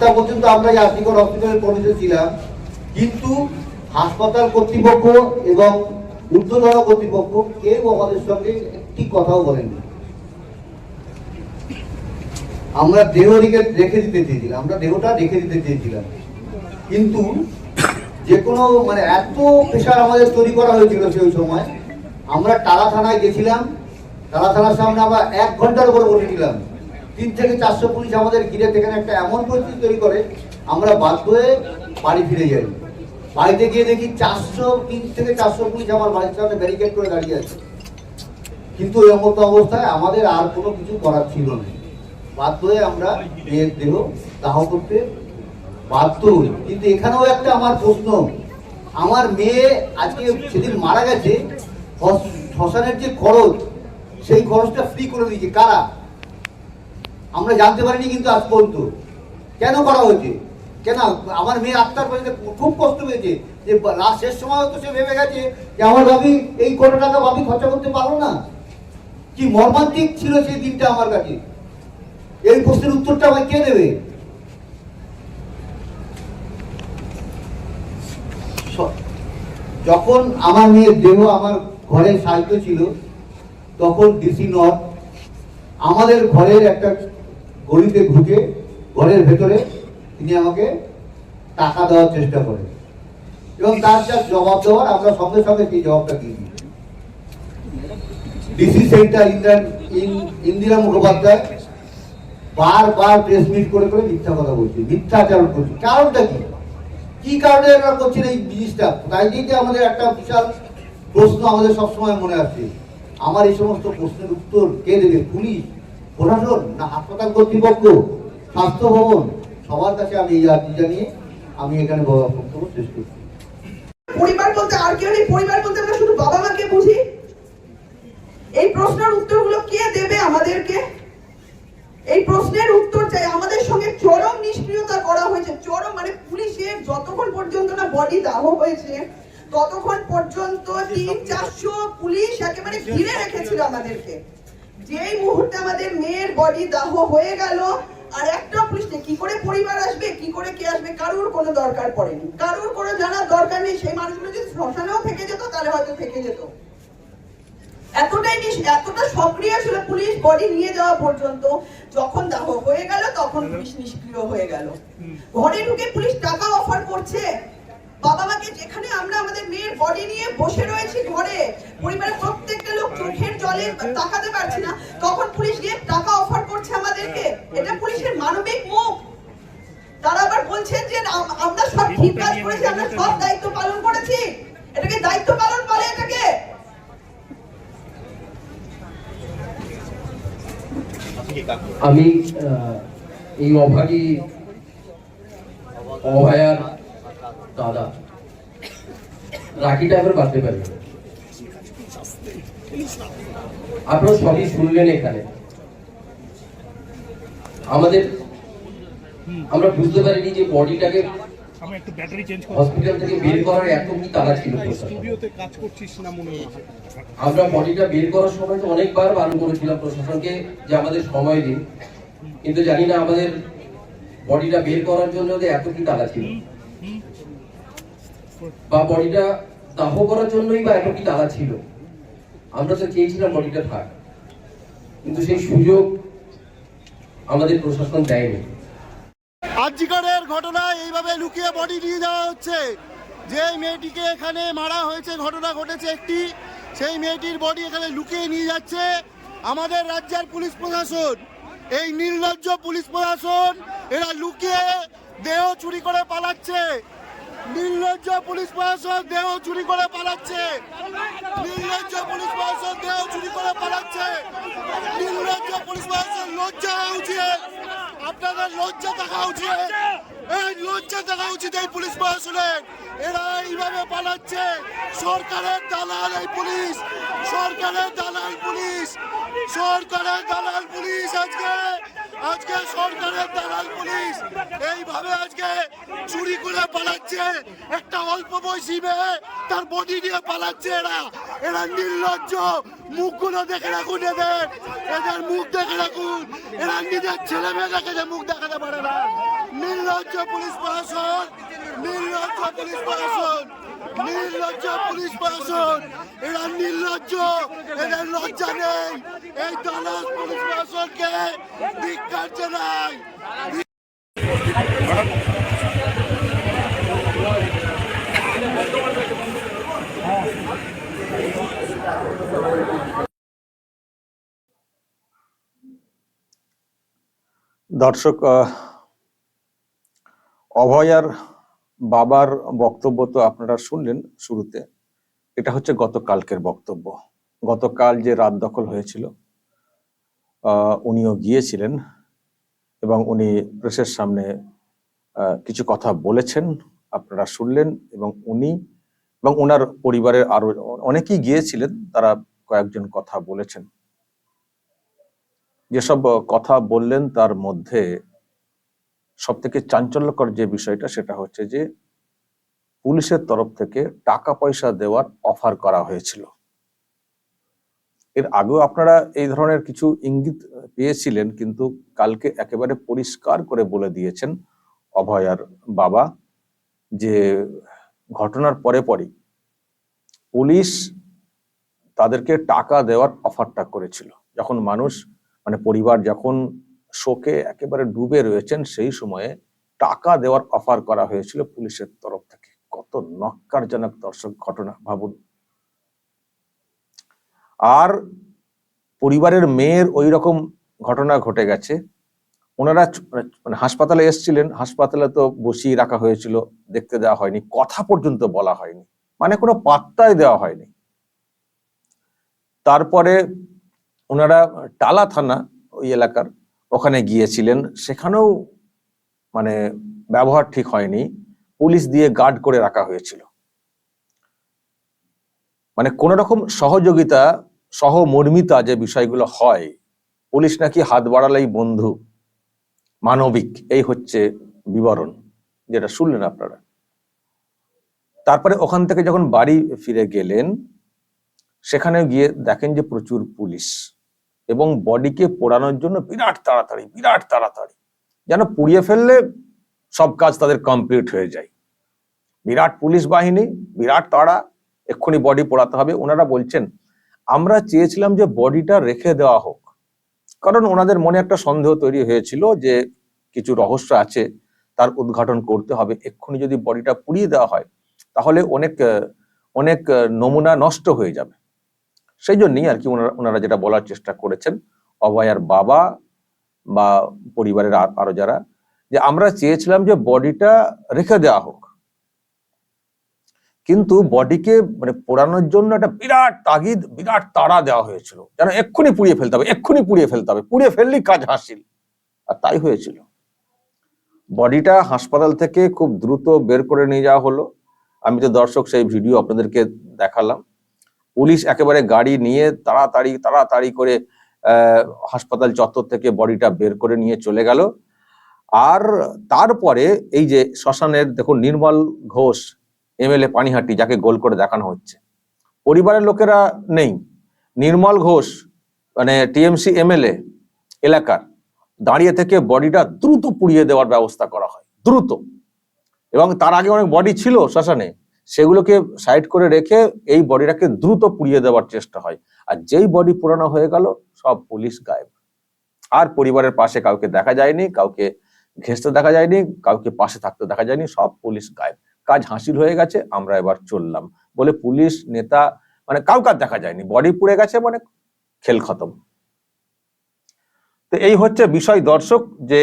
আটটা পর্যন্ত আমরা এই হসপিটালের কমিশন ছিলাম কিন্তু হাসপাতাল কর্তৃপক্ষ এবং ঊর্ধ্বতন কর্তৃপক্ষ কেউ আমাদের সঙ্গে একটি কথাও বলেননি। আমরা দেহ রেখে দিতে চেয়েছিলাম, আমরা দেহটা রেখে দিতে চেয়েছিলাম। কিন্তু যে কোনো মানে এত প্রেশার আমাদের তৈরি করা হয়েছিল সেই সময়, আমরা টালা থানায় গেছিলাম, টালা থানার সামনে আমরা এক ঘণ্টার উপরে বসেছিলাম তিন থেকে চারশো পুলিশ আমাদের ঘিরে সেখানে একটা এমন পরিস্থিতি তৈরি করে, আমরা বাধ্য হয়ে বাড়ি ফিরে যাই। বাড়িতে গিয়ে দেখি চারশো, তিন থেকে চারশো পুলিশ আমার বাড়ির সামনে ব্যারিকেড করে দাঁড়িয়ে আছে। কিন্তু এই মতো অবস্থায় আমাদের আর কোনো কিছু করার ছিল না। বাধ্য হয়ে আমরা মেয়ের দেহ দাহ করতে বাধ্য হই। কিন্তু এখানেও একটা আমার প্রশ্ন। আমার মেয়ে আজকে সেদিন মারা গেছে শ্মশানের যে খরচ, সেই খরচটা ফ্রি করে দিয়েছে। কারা? আমরা জানতে পারিনি কিন্তু আজ পর্যন্ত। কেন করা হয়েছে? কেন? আমার মেয়ে আত্মার পর্যন্ত খুব কষ্ট পেয়েছে, যে লাস্ট শেষ সময় তো সে ভেবে গেছে যে আমার ভাবি এই কোটি টাকা ভাবি খরচা করতে পারল না। কি মর্মান্তিক ছিল সেই দিনটা আমার কাছে। এই প্রশ্নের উত্তরটা আমায় কে দেবে? যখন আমার মেয়ের দেহ আমার ঘরে সাহিত্য ছিল, তখন ডিসি নট আমাদের ঘরের একটা গলিতে ঢুকে ঘরের ভেতরে তিনি আমাকে টাকা দেওয়ার চেষ্টা করেন। এবং তার যা জবাব দেওয়ার, আমরা সঙ্গে সঙ্গে সেই জবাবটা দিয়ে দিই। ডিসি সেন্টার ইন্দিরা ইন- ইন্দিরা মুখোপাধ্যায় বারবার প্রেস মিট করে করে মিথ্যা কথা বলছে, মিথ্যাচারণ করছে। কারণটা কি? কি কারণে এরা করছেন এই জিনিসটা? তাই নিয়ে আমাদের একটা বিশাল প্রশ্ন আমাদের সবসময় মনে আছে আমার এই সমস্ত প্রশ্নের উত্তর কে দেবে? পুলিশ। প্রশাসন না হাসপাতাল কর্তৃপক্ষ স্বাস্থ্য ভবন সবার কাছে আমি এই আর্জি জানিয়ে আমি এখানে বক্তব্য শেষ করছি। পরিবার বলতে আর কেউ নেই পরিবার বলতে আমরা শুধু বাবা মাকে বুঝি। এই প্রশ্নের উত্তরগুলো কে দেবে আমাদেরকে? এই প্রশ্নের উত্তর চাই। আমাদের সঙ্গে চরম নিষ্ক্রিয়তা করা হয়েছে। চরম মানে পুলিশের যতক্ষণ পর্যন্ত না বডি দাহ হয়েছে ততক্ষণ পর্যন্ত তিন চারশো পুলিশ একেবারে ঘিরে রেখেছিল আমাদেরকে। যেই মুহূর্তে আমাদের মেয়ের বডি দাহ হয়ে গেল, আর একটা পুলিশ নেই কি করে পরিবার আসবে, কি করে কে আসবে, কারুর কোনো দরকার পড়েনি। কারুর কোনো জানার দরকার নেই, সেই মানুষগুলো যদি শ্মশানেও থেকে যেত, তাহলে হয়তো থেকে যেত। এতটাই এতটা সক্রিয় ছিল পুলিশ বডি নিয়ে যাওয়া পর্যন্ত, যখন দাহ হয়ে গেল, তখন পুলিশ নিষ্ক্রিয় হয়ে গেল। ঘরে ঢুকে পুলিশ টাকা অফার করছে। বাবা মাকে যেখানে আমরা আমাদের মেয়ের বডি নিয়ে বসে রয়েছি ঘরে, পরিবারের প্রত্যেকটা লোক জলে তাকাতে পারছি না। পুলিশ গিয়ে টাকা অফার করছে আমাদেরকে। এটা পুলিশের মানবিক মুখ। তারা আবার বলছেন যে আমরা সব ঠিক কাজ করেছি, আমরা সব দায়িত্ব পালন করেছি। এটাকে দায়িত্ব পালন বলে এটাকে। আমি এই অভাগী অভয়ার দাদা। রাখিটা এবার বাঁধতে পারি। আপনারা সবই শুনলেন এখানে। আমাদের আমরা বুঝতে পারিনি যে বডিটাকে আমি একটু ব্যাটারি চেঞ্জ করব হসপিটাল থেকে বের করার এত কি তারা ছিল প্রশাসন। স্টুডিওতে কাজ করছিস না আমরা বডিটা বের করার সময় তো অনেকবার বারণ করেছিলাম প্রশাসনকে যে আমাদের সময় দিন কিন্তু জানি না আমাদের বডিটা বের করার জন্য এত কি তালা ছিল। বা বডিটা দাহ করার জন্যই বা এত কি তালা ছিল। আমরা তো চেয়েছিলাম বডিটা থাক। কিন্তু সেই সুযোগ আমাদের প্রশাসন দেয়নি। আর্জিকরের ঘটনায় এইভাবে লুকিয়ে বডি নিয়ে যাওয়া হচ্ছে। যে মেয়েটিকে এখানে মারা হয়েছে, ঘটনা ঘটেছে একটি, সেই মেয়েটির বডি এখানে লুকিয়ে নিয়ে যাচ্ছে আমাদের রাজ্যের পুলিশ প্রশাসন। এই নির্লজ্জ পুলিশ প্রশাসন, এরা লুকিয়ে দেহ চুরি করে পালাচ্ছে। নির্লজ্জ পুলিশ প্রশাসন দেহ চুরি করে পালাচ্ছে। নির্লজ্জ পুলিশ প্রশাসন দেহ চুরি করে পালাচ্ছে। নির্লজ্জ পুলিশ প্রশাসন লজ্জা হওয়া উচিত আপনাদের লজ্জা থাকা উচিত এই লজ্জা থাকা উচিত এই পুলিশ প্রশাসনের। এরা এইভাবে পালাচ্ছে। সরকারের দালাল এই পুলিশ। সরকারের দালাল পুলিশ। সরকারের দালাল পুলিশ আজকে। আজকে সরকারের দালাল পুলিশ এইভাবে আজকে চুরি করে পালাচ্ছে। একটা অল্প বয়সী মেয়ে তার বডি নিয়ে পালাচ্ছে এরা। এরা নির্লজ্জ। মুখগুলো দেখে রাখুন এদের। এদের মুখ দেখে রাখুন। এরা নিজের ছেলে মেয়ে দেখে যে মুখ দেখাতে পারে না। নির্লজ্জ পুলিশ প্রশাসন, নির্লজ্জ পুলিশ প্রশাসন। নির্লজ্জ পুলিশ প্রশাসন। এরা নির্লজ্জ, এদের লজ্জা নেই। এই দালাল পুলিশ প্রশাসনকে ধিক্কার জানাই। দর্শক অভয়ার বাবার বক্তব্য তো আপনারা শুনলেন শুরুতে। এটা হচ্ছে গতকালকের বক্তব্য। গতকাল যে রাত দখল হয়েছিল উনিও গিয়েছিলেন এবং উনি প্রেসের সামনে কিছু কথা বলেছেন, আপনারা শুনলেন এবং উনি এবং ওনার পরিবারের আরও অনেকেই গিয়েছিলেন, তারা কয়েকজন কথা বলেছেন। যেসব কথা বললেন তার মধ্যে সব থেকে চাঞ্চল্যকর যে বিষয়টা সেটা হচ্ছে যে পুলিশের তরফ থেকে টাকা পয়সা দেওয়ার অফার করা হয়েছিল। এর আগেও আপনারা এই ধরনের কিছু ইঙ্গিত পেয়েছিলেন, কিন্তু কালকে একেবারে পরিষ্কার করে বলে দিয়েছেন অভয়ার বাবা যে ঘটনার পরে পরই পুলিশ তাদেরকে টাকা দেওয়ার অফারটা করেছিল। যখন মানুষ মানে পরিবার যখন শোকে একেবারে ডুবে রয়েছেন, সেই সময়ে টাকা দেওয়ার অফার করা হয়েছিল পুলিশের তরফ থেকে। কত নক্কারজনক দর্শক ঘটনা, ভাবুন। আর পরিবারের মেয়ের ওই রকম ঘটনা ঘটে গেছে। ওনারা মানে হাসপাতালে এসেছিলেন, হাসপাতালে তো বসিয়ে রাখা হয়েছিল, দেখতে দেওয়া হয়নি, কথা পর্যন্ত বলা হয়নি মানে কোনো পাত্তাই দেওয়া হয়নি। তারপরে ওনারা টালা থানা, ওই এলাকার ওখানে গিয়েছিলেন, সেখানেও মানে ব্যবহার ঠিক হয়নি, পুলিশ দিয়ে গার্ড করে রাখা হয়েছিল। মানে কোন রকম সহযোগিতা, সহমর্মিতা যে বিষয়গুলো হয়, পুলিশ নাকি হাত বাড়ালেই বন্ধু, মানবিক, এই হচ্ছে বিবরণ, যেটা শুনলেন আপনারা। তারপরে ওখান থেকে যখন বাড়ি ফিরে গেলেন সেখানে গিয়ে দেখেন যে প্রচুর পুলিশ। এবং বডিকে পোড়ানোর জন্য বিরাট তাড়াতাড়ি বিরাট তাড়াতাড়ি। যেন পুড়িয়ে ফেললে সব কাজ তাদের কমপ্লিট হয়ে যায়। বিরাট পুলিশ বাহিনী, বিরাট তাড়া এক্ষুনি বডি পোড়াতে হবে। ওনারা বলছেন, আমরা চেয়েছিলাম যে বডিটা রেখে দেওয়া হোক। কারণ ওনাদের মনে একটা সন্দেহ তৈরি হয়েছিল যে কিছু রহস্য আছে, তার উদ্ঘাটন করতে হবে। এক্ষুনি যদি বডিটা পুড়িয়ে দেওয়া হয়, তাহলে অনেক অনেক নমুনা নষ্ট হয়ে যাবে। সেই জন্যই আর কি ওনারা ওনারা যেটা বলার চেষ্টা করেছেন অভয়ার বাবা বা পরিবারের আর- যারা, যে আমরা চেয়েছিলাম যে বডিটা রেখে দেওয়া হোক। কিন্তু বডিকে মানে পোড়ানোর জন্য একটা বিরাট তাগিদ, বিরাট তাড়া দেওয়া হয়েছিল। যেন এক্ষুনি পুড়িয়ে ফেলতে হবে, এক্ষুনি পুড়িয়ে ফেলতে হবে, পুড়িয়ে ফেললেই কাজ হাসিল। আর তাই হয়েছিল। বডিটা হাসপাতাল থেকে খুব দ্রুত বের করে নিয়ে যাওয়া হলো। আমি তো দর্শক, সেই ভিডিও আপনাদেরকে দেখালাম। পুলিশ একেবারে গাড়ি নিয়ে তাড়াতাড়ি তাড়াতাড়ি করে হাসপাতাল চত্বর থেকে বডিটা বের করে নিয়ে চলে গেল। আর তারপরে এই যে শ্মশানের দেখুন নির্মল ঘোষ এমএলএ পানিহাটি, যাকে গোল করে দেখানো হচ্ছে। পরিবারের লোকেরা নেই। নির্মল ঘোষ মানে টিএমসি এমএলএ এলাকার, দাঁড়িয়ে থেকে বডিটা দ্রুত পুড়িয়ে দেওয়ার ব্যবস্থা করা হয়। দ্রুত। এবং তার আগে অনেক বডি ছিল শ্মশানে। সেগুলোকে সাইড করে রেখে এই বডিটাকে দ্রুত পুড়িয়ে দেওয়ার চেষ্টা হয়। আর যেই বডি পুরানো হয়ে গেল, সব পুলিশ গায়েব। আর পরিবারের পাশে কাউকে দেখা যায়নি, কাউকে ঘেঁষতে দেখা যায়নি, কাউকে পাশে থাকতে দেখা যায়নি, সব পুলিশ গায়েব। কাজ হাসিল হয়ে গেছে, আমরা এবার চললাম বলে পুলিশ, নেতা মানে কাউকে আর দেখা যায়নি। বডি পুড়ে গেছে মানে খেল খতম। তো এই হচ্ছে বিষয় দর্শক যে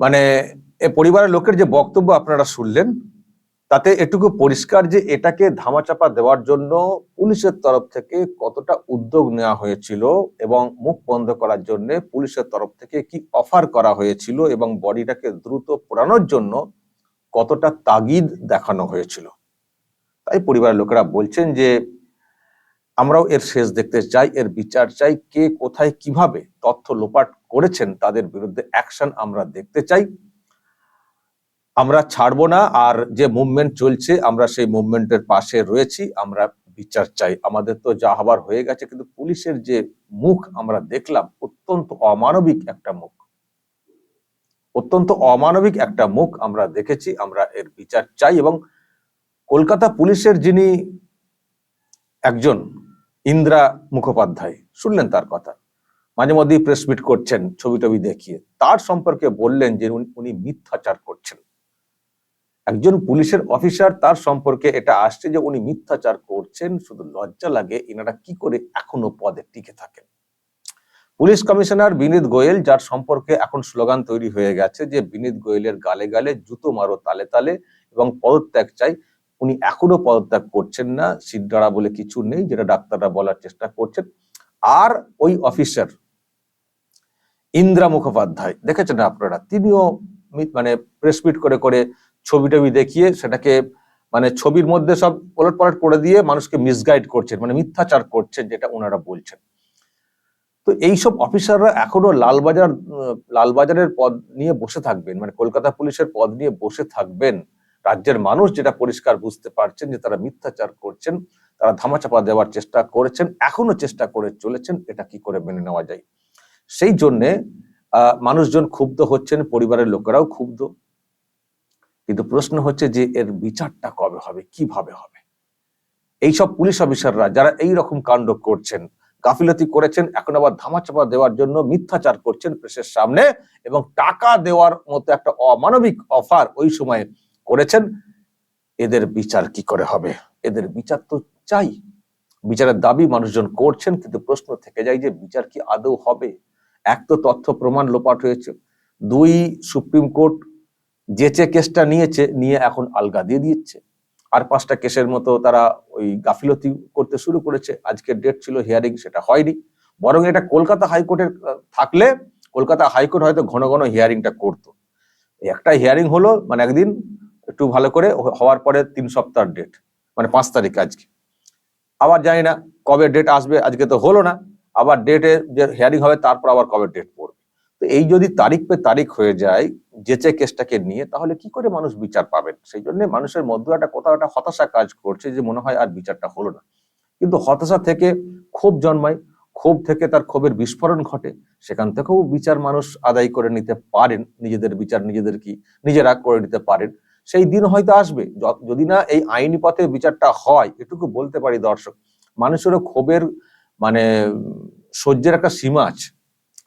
মানে পরিবারের লোকের যে বক্তব্য আপনারা শুনলেন, তাতে এটুকু পরিষ্কার যে এটাকে ধামাচাপা দেওয়ার জন্য পুলিশের তরফ থেকে কতটা উদ্যোগ নেওয়া হয়েছিল এবং মুখ বন্ধ করার জন্য পুলিশের তরফ থেকে কি অফার করা হয়েছিল এবং বডিটাকে দ্রুত পোড়ানোর জন্য কতটা তাগিদ দেখানো হয়েছিল। তাই পরিবারের লোকেরা বলছেন যে, আমরাও এর শেষ দেখতে চাই, এর বিচার চাই, কে কোথায় কীভাবে তথ্য লোপাট করেছেন তাদের বিরুদ্ধে অ্যাকশন আমরা দেখতে চাই। আমরা ছাড়বো না, আর যে মুভমেন্ট চলছে, আমরা সেই মুভমেন্টের পাশে রয়েছি, আমরা বিচার চাই। আমাদের তো যা হবার হয়ে গেছে, কিন্তু পুলিশের যে মুখ আমরা দেখলাম, অত্যন্ত অমানবিক একটা মুখ। অত্যন্ত অমানবিক একটা মুখ আমরা দেখেছি, আমরা এর বিচার চাই, এবং কলকাতা পুলিশের যিনি একজন, ইন্দ্রা মুখোপাধ্যায়, শুনলেন তার কথা। মাঝে মধ্যেই প্রেস মিট করছেন, ছবি টবি দেখিয়ে। তার সম্পর্কে বললেন যে উনি- উনি মিথ্যাচার করছেন। একজন পুলিশের অফিসার তার সম্পর্কে এটা আসছে যে উনি মিথ্যাচার করছেন, শুধু লজ্জা লাগে এনারা কি করে এখনও পদে টিকে থাকেন? পুলিশ কমিশনার বিনীত গোয়েল, যার সম্পর্কে এখন স্লোগান তৈরি হয়ে গেছে যে বিনীত গোয়েলের গালে গালে জুতো মারো, তালে তালে, এবং পদত্যাগ চাই, উনি এখনও পদত্যাগ করছেন না সিদ্ধারা বলে কিছু নেই, যেটা ডাক্তাররা বলার চেষ্টা করছেন। আর ওই অফিসার, ইন্দ্রা মুখোপাধ্যায়, দেখেছেন আপনারা? তিনিও মানে প্রেস মিট করে করে ছবি টবি দেখিয়ে সেটাকে মানে ছবির মধ্যে সব ওলট পালট করে দিয়ে মানুষকে মিসগাইড করছেন মানে মিথ্যাচার করছেন যেটা ওনারা বলছেন। তো এইসব অফিসাররা এখনও লালবাজার, লালবাজারের পদ নিয়ে বসে থাকবেন মানে কলকাতা পুলিশের পদ নিয়ে বসে থাকবেন। রাজ্যের মানুষ যেটা পরিষ্কার বুঝতে পারছেন যে তারা মিথ্যাচার করছেন, তারা ধামাচাপা দেওয়ার চেষ্টা করেছেন, এখনও চেষ্টা করে চলেছেন, এটা কি করে মেনে নেওয়া যায়? সেই জন্যে মানুষজন ক্ষুব্ধ হচ্ছেন, পরিবারের লোকেরাও ক্ষুব্ধ। কিন্তু প্রশ্ন হচ্ছে যে এর বিচারটা কবে হবে, কীভাবে হবে? এইসব পুলিশ অফিসাররা যারা এই রকম কাণ্ড করছেন, গাফিলতি করেছেন, এখন আবার ধামাচাপা দেওয়ার জন্য মিথ্যাচার করছেন প্রেসের সামনে এবং টাকা দেওয়ার মতো একটা অমানবিক অফার ওই সময় করেছেন, এদের বিচার কি করে হবে? এদের বিচার তো চাই। বিচারের দাবি মানুষজন করছেন, কিন্তু প্রশ্ন থেকে যায় যে বিচার কি আদৌ হবে? এক তো তথ্য প্রমাণ লোপাট হয়েছে। দুই, সুপ্রিম কোর্ট যেচে কেসটা নিয়েছে, নিয়ে এখন আলগা দিয়ে দিচ্ছে। আর পাঁচটা কেসের মতো তারা ওই গাফিলতি করতে শুরু করেছে। আজকের ডেট ছিল হিয়ারিং সেটা হয়নি। বরং এটা কলকাতা হাইকোর্টের, থাকলে কলকাতা হাইকোর্ট হয়তো ঘন ঘন হিয়ারিংটা করতো। একটা হিয়ারিং হলো মানে একদিন একটু ভালো করে হওয়ার পরে তিন সপ্তাহ ডেট মানে পাঁচ তারিখ আজকে। আবার জানি না কবে ডেট আসবে, আজকে তো হলো না। আবার ডেটে যে হিয়ারিং হবে, তারপর আবার কবে ডেট তো এই যদি তারিখ পে তারিখ হয়ে যায় যেচে কেসটাকে নিয়ে, তাহলে কি করে মানুষ বিচার পাবেন? সেই জন্য মানুষের মধ্যে একটা কোথাও একটা হতাশা কাজ করছে যে মনে হয় আর বিচারটা হলো না। কিন্তু হতাশা থেকে ক্ষোভ জন্মায়, ক্ষোভ থেকে তার ক্ষোভের বিস্ফোরণ ঘটে। সেখান থেকেও বিচার মানুষ আদায় করে নিতে পারেন, নিজেদের বিচার নিজেদের কি, নিজেরা করে নিতে পারেন। সেই দিন হয়তো আসবে। যদি না এই আইনি পথে বিচারটা হয়, এটুকু বলতে পারি দর্শক, মানুষেরও ক্ষোভের মানে সহ্যের একটা সীমা আছে।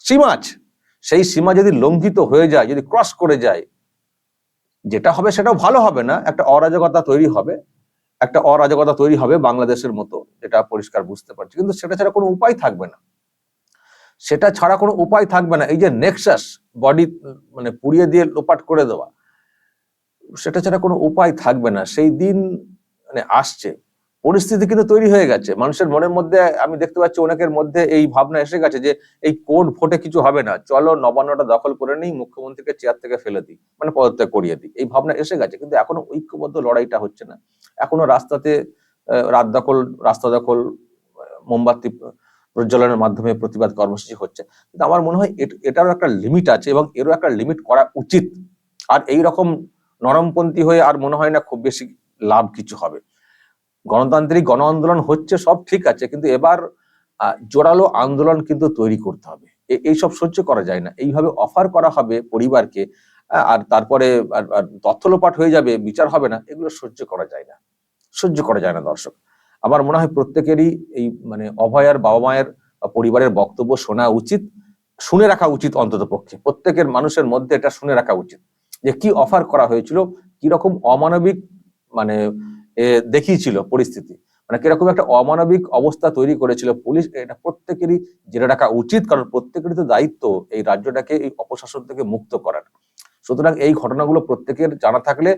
সীমা আছে। সেই সীমা যদি লঙ্ঘিত হয়ে যায়, যদি ক্রস করে যায়, যেটা হবে সেটাও ভালো হবে না, একটা অরাজকতা তৈরি হবে, একটা অরাজকতা তৈরি হবে বাংলাদেশের মতো যেটা পরিষ্কার বুঝতে পারছি। কিন্তু সেটা ছাড়া কোনো উপায় থাকবে না। সেটা ছাড়া কোনো উপায় থাকবে না। এই যে নেক্সাস বডি মানে পুড়িয়ে দিয়ে লোপাট করে দেওয়া, সেটা ছাড়া কোনো উপায় থাকবে না। সেই দিন মানে আসছে। পরিস্থিতি কিন্তু তৈরি হয়ে গেছে। মানুষের মনের মধ্যে, আমি দেখতে পাচ্ছি অনেকের মধ্যে এই ভাবনা এসে গেছে যে এই কোড ভোটে কিছু হবে না। চলো নবান্নটা দখল করে নেই, মুখ্যমন্ত্রীকে চেয়ার থেকে ফেলে দিই মানে পদত্যাগ করিয়ে দিই। এই ভাবনা এসে গেছে, কিন্তু এখনও ঐক্যবদ্ধ লড়াইটা হচ্ছে না। এখনও রাস্তাতে রাত দখল, রাস্তা দখল, মোমবাতি প্রজ্বলনের মাধ্যমে প্রতিবাদ কর্মসূচি হচ্ছে। কিন্তু আমার মনে হয় এট- এটারও একটা লিমিট আছে এবং এরও একটা লিমিট করা উচিত। আর এই রকম নরমপন্থী হয়ে আর মনে হয় না খুব বেশি লাভ কিছু হবে। গণতান্ত্রিক গণ আন্দোলন হচ্ছে, সব ঠিক আছে, কিন্তু এবার জোরালো আন্দোলন কিন্তু তৈরি করতে হবে। এইসব সহ্য করা যায় না। এইভাবে অফার করা হবে পরিবারকে আর তারপরে আর- আর তথ্য লোপাট হয়ে যাবে, বিচার হবে না, এগুলো সহ্য করা যায় না। সহ্য করা যায় না, দর্শক। আমার মনে হয় প্রত্যেকেরই এই মানে অভয়ার বাবা মায়ের পরিবারের বক্তব্য শোনা উচিত, শুনে রাখা উচিত অন্তত পক্ষে। প্রত্যেকের মানুষের মধ্যে এটা শুনে রাখা উচিত। যে কি অফার করা হয়েছিল কি রকম অমানবিক মানে দেখিয়েছিল পরিস্থিতি। মানে কীরকম একটা অমানবিক অবস্থা তৈরি করেছিল পুলিশ, এটা প্রত্যেকেরই জেনে রাখা উচিত, কারণ প্রত্যেকেরই তো দায়িত্ব এই রাজ্যটাকে, এই অপশাসন থেকে মুক্ত করার। সুতরাং এই ঘটনাগুলো প্রত্যেকের জানা থাকলে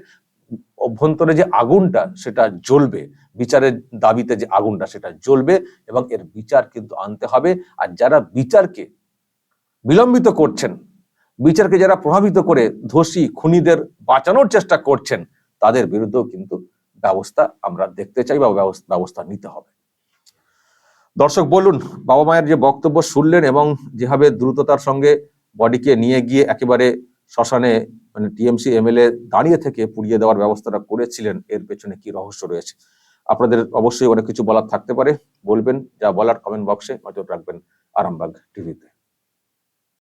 অভ্যন্তরে যে আগুনটা, সেটা জ্বলবে। বিচারের দাবিতে যে আগুনটা, সেটা জ্বলবে এবং এর বিচার কিন্তু আনতে হবে। আর যারা বিচারকে বিলম্বিত করছেন, বিচারকে যারা প্রভাবিত করে ধর্ষী খুনিদের বাঁচানোর চেষ্টা করছেন, তাদের বিরুদ্ধেও কিন্তু ব্যবস্থা আমরা দেখতে চাই বা ব্যবস- ব্যবস্থা নিতে হবে। দর্শক, বলুন, বাবা মায়ের যে বক্তব্য শুনলেন এবং যেভাবে দ্রুততার সঙ্গে বডিকে নিয়ে গিয়ে একেবারে শ্মশানে মানে টিএমসি এমএলএ দাঁড়িয়ে থেকে পুড়িয়ে দেওয়ার ব্যবস্থাটা করেছিলেন, এর পেছনে কি রহস্য রয়েছে? আপনাদের অবশ্যই অনেক কিছু বলার থাকতে পারে। বলবেন, যা বলার কমেন্ট বক্সে নজর রাখবেন আরামবাগ টিভিতে